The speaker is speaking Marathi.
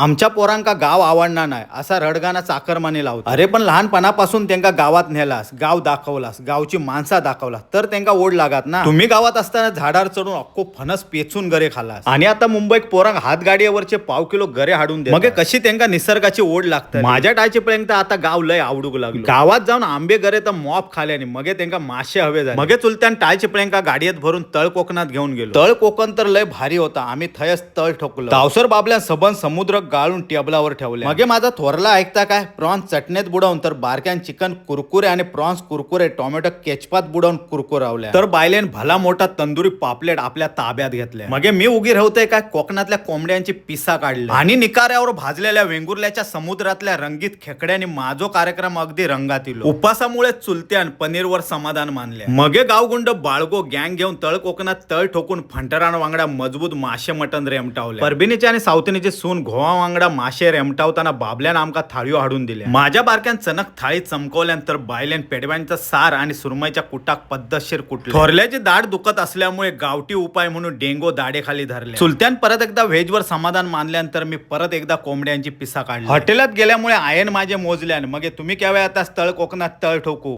आमच्या पोरांका गाव आवडणार नाही. असा रडगाना चाकरमाने लावतो. अरे पण लहानपणापासून त्यांका गावात नेलास गाव दाखवलास गावची माणसा दाखवलास तर त्यांका ओढ लागत ना. तुम्ही गावात असताना झाडावर चढून अख्खो फणस पेचून गरे खालास आणि आता मुंबईत पोरांक हात गाडीवरचे पाव किलो गरे हाडून दे मग कशी त्यांका निसर्गाची ओढ लागते माझ्या टायचेपर्यंत आता गाव लय आवडूक लागलो. गावात जाऊन आंबे गरे तर मॉप खाल्याने मगे त्यांका मासे हवे झाले. मगे चुलत्यान टायचेपर्यंत गाडीत भरून तळ कोकणात घेऊन गेलो. तळ कोकण तर लय भारी होता. आम्ही थयच तळ ठोकलो. दावसर बाबल्या सबन समुद्र गाळून टेबलावर ठेवले मगे माझा थोरला ऐकता काय? प्रॉन्स चटणीत बुडवून तर बारक्यान चिकन कुरकुरे आणि प्रॉन्स कुरकुरे टोमॅटो केचपात बुडवून कुरकुरावल्या. तर बायलेन भला मोठा तंदुरी पापलेट आपल्या ताब्यात घेतल्या. मगे मी उगी राहतोय काय? कोकणातल्या कोंबड्यांची पिसा काढली आणि निकाऱ्यावर भाजलेल्या वेंगुर्ल्याच्या समुद्रातल्या रंगीत खेकड्याने माझो कार्यक्रम अगदी रंगातील. उपासामुळे चुलत्यान पनीरवर समाधान मानले मगे गावगुंड बाळगो गँग घेऊन तळ कोकणात तळ ठोकून फंटरान वांगडा मजबूत मासे मटन रेमटावले परबिनीचे आणि सावतिनीचे सून घोवा वांगडा मासे रेमटावताना बाबल्यान आमकां थाळ्यो हाडून दिल्या. माझ्या बारक्यान चणक थाळी चमकवल्यानंतर बायल्यान पेडव्यांचा सार आणि सुरमईच्या कुटाक पद्धतशीर कुटले थोरल्याची दाढ दुखत असल्यामुळे गावठी उपाय म्हणून डेंगो दाढेखाली धरले. चुलत्यान परत एकदा व्हेजवर समाधान मानल्यानंतर मी परत एकदा कोंबड्यांची पिसा काढली. हॉटेलात गेल्यामुळे आयन माझे मोजल्यान. मग तुम्ही केव्हा आता स्थळ कोकणात तळ ठोकू.